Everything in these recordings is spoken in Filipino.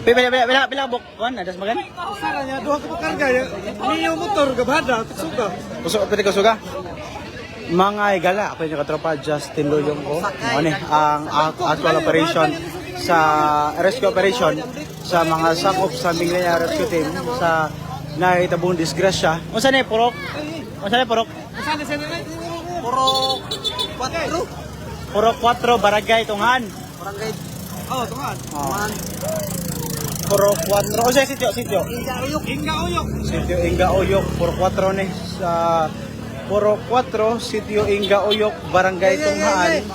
Pila pila pila pila bok kuan adas magan. Sila niya, duha ka pa karga. Niyo motor, gabhada, tuksuga. Kusog pwede ko suga. Mga igala, ako yung katropa Justin Loyong ko. Ano eh, ang ac- actual operation sa rescue operation sa mga sakop sa Minglaya Rescue Team sa naitabong disgrasya. Unsa ni purok? Unsa ni purok? Saan sila na? Puro 4. Purok 4 Barangay Tunghan. Barangay. Oh, tungan. Oh. Purok 4. Unsa sityo sityo? Inga uyok. Inga uyok. Sitio Inga Oyok, Puro 4 ni sa Puro 4, Sitio Inga Oyok, Barangay Tunghaan,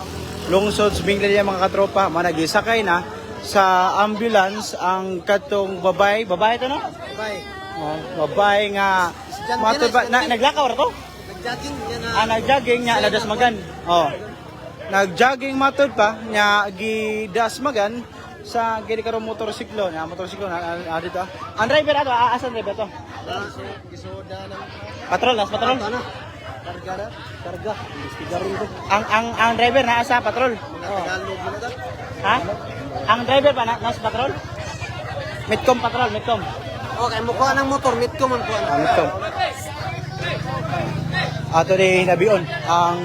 lungsod sa Binglalia mga katropa, managisakay na sa ambulance ang katong babay, babay ito no? Bye. Oh, babay nga matod ba, na, naglakaw ra to? Nag-jogging yan na. Ah, nagjogging nya nadasmagan. Oh. Nagjogging matod pa nya gidasmagan sa gini karong motorsiklo na motorsiklo na ah, dito. ah. Ang driver ato, ah, asan driver to? Patrol, nas patrol. Karga na. Karga. Ko. Ang ang ang driver na asa patrol. Mga Tagalog na ta. Ha? Ang driver pa na nas patrol? Mitcom patrol, Mitcom. Okay, mukha ng motor, ko man po. Ah, Mitcom. Ato ni nabion ang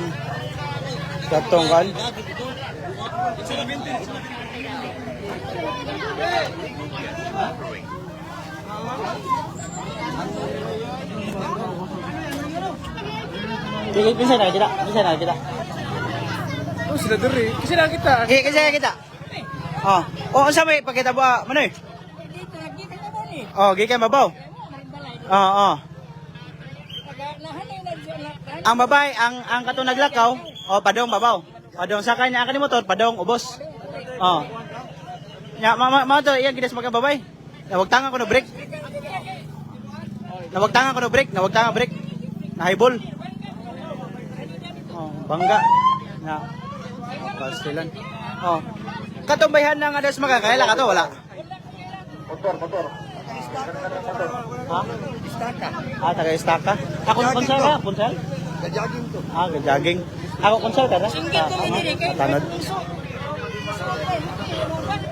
katong kan. Sige, bisa na kita, bisa na kita. Oh, sila diri. Kasi na kita. Sige, kasi kita. Oh, oh, sa may pakita ba, manoy? Oh, gikan mabaw. Oo, oh, Ang babay, ang ang katong naglakaw, oh, padong babaw. Padong sa kanya ang motor, padong ubos. Oh. Ya, mama, mama to, iyan gidas mga babay. Nawagtangan ko no break. Nawagtangan ko no break, nawagtangan break. Nahibol. Oh, bangga. Na. Pastilan. Oh. Katong bayhan ng adas makakaila ka to, wala. Ha? Ah, taga istaka. Ako na konsel ka, konsel? Nag-jogging to. Ah, jogging. Ako konsel ka na? Singgit ko ni Tanod.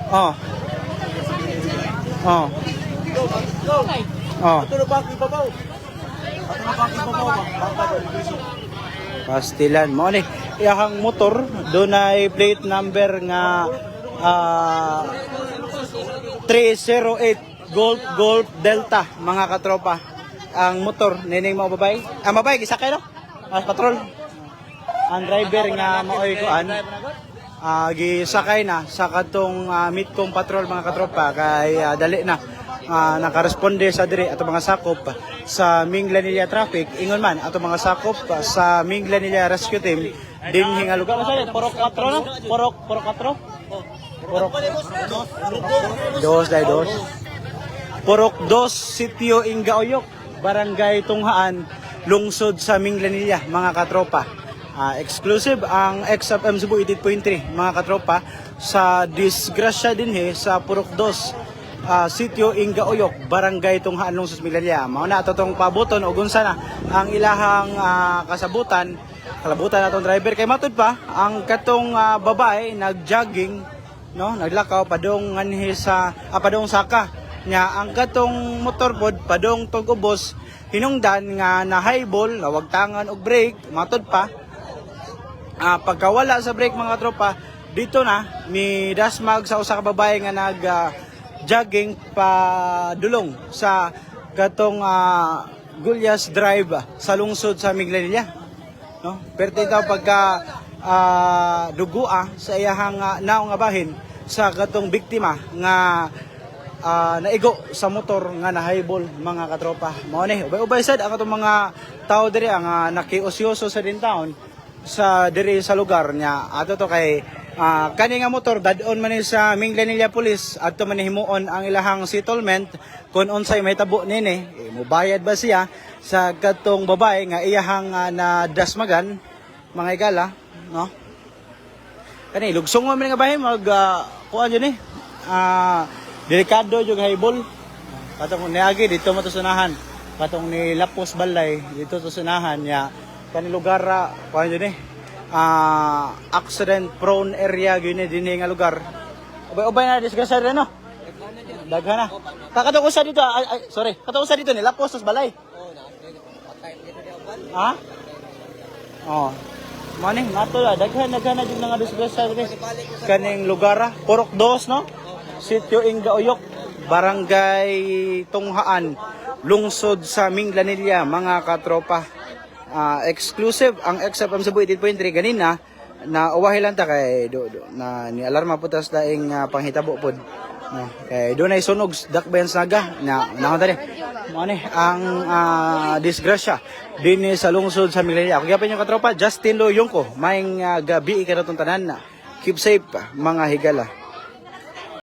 Oh. Oh. Oh. Ito na baki babaw. Ito na baki babaw. Pastilan mo ni iyahang motor doon ay plate number nga ah 308 Golf Golf Delta mga katropa. Ang motor nining mga babay. Ang babay gisakay no? As patrol. Ang driver nga maoy kuan ah gisakay na sa katong uh, Mitcom patrol mga katropa kay ah, dali na ah, nakaresponde sa diri ato mga sakop sa Minglanilla Traffic. Ingon man ato mga sakop sa Minglanilla Rescue Team din hinga lugar sa porok 4 no? Porok porok 4 porok. Dos dai dos. Porok dos sitio Ingaoyok barangay Tunghaan lungsod sa Minglanilla mga katropa. Ah, exclusive ang XFM Cebu 88.3 mga katropa. Sa disgrasya din he sa Purok 2 ah, sitio Ingaoyok barangay Tunghaan Lungsod Milalia. Mao na ato tong pabuton og unsa na ang ilahang ah, kasabutan. Kalabutan atong driver. Kay matud pa ang katong ah, babae nagjogging no? Naglakaw padong nganhi sa ah, padong saka nya ang katong motorboard padong tog ubos hinungdan nga na highball nawagtangan og brake. Matud pa Ah, pagkawala sa break mga tropa, dito na ni Dasmag sa usa ka babae nga nag ah, jogging pa dulong sa katong ah, Gulyas Drive ah, sa lungsod sa Miglanilla. No? Pero ito pagka ah, dugua sa iyahang uh, naong nga bahin sa katong biktima nga ah, naigo sa motor nga nahaybol mga katropa. Mao ni ubay-ubay sad ang atong mga tao diri ang uh, nakiusyoso sa dintaon sa diri sa lugar niya ato to kay ah, kani nga motor dadon man ni sa Minglanilla Police adto man ni himuon ang ilahang settlement kung unsay may tabo nini eh, mubayad ba siya sa katong babae nga iyahang ah, na dasmagan mga igala no kani lugsong man nga bahay mag uh, kuan yun eh ah delikado jud haybol Katong niagi dito mo to sunahan. Katong ni Lapos Balay dito to sunahan niya. Kani lugar ra kuan yun eh. Ah, accident prone area gyud dinhi nga lugar. Ubay-ubay na disgrasya rin no. Daghan na. Kakatong usa dito, ay, ay, sorry. Katong usa dito ni Lapos tas Balay. Ha? Oh. Maning nato la daghan daghan na jud nga disgrasya rin. Kaning lugar ra, Purok Dos no. Sitio Inga Oyok, Barangay Tunghaan, lungsod sa Minglanilla, mga katropa. Ah, exclusive ang XFM sa 88.3 ganina na uwahi lang ta kay do, do na ni alarma putas daing uh, panghitabo pod. No, kay do nay sunog dakbayan saga na na tani. Mo ni ang ah, disgrasya dinhi sa lungsod sa Minglanilla. Ako gyapon yung katropa Justin Loyong ko, maing ah, gabi ka tanan na. Keep safe mga higala.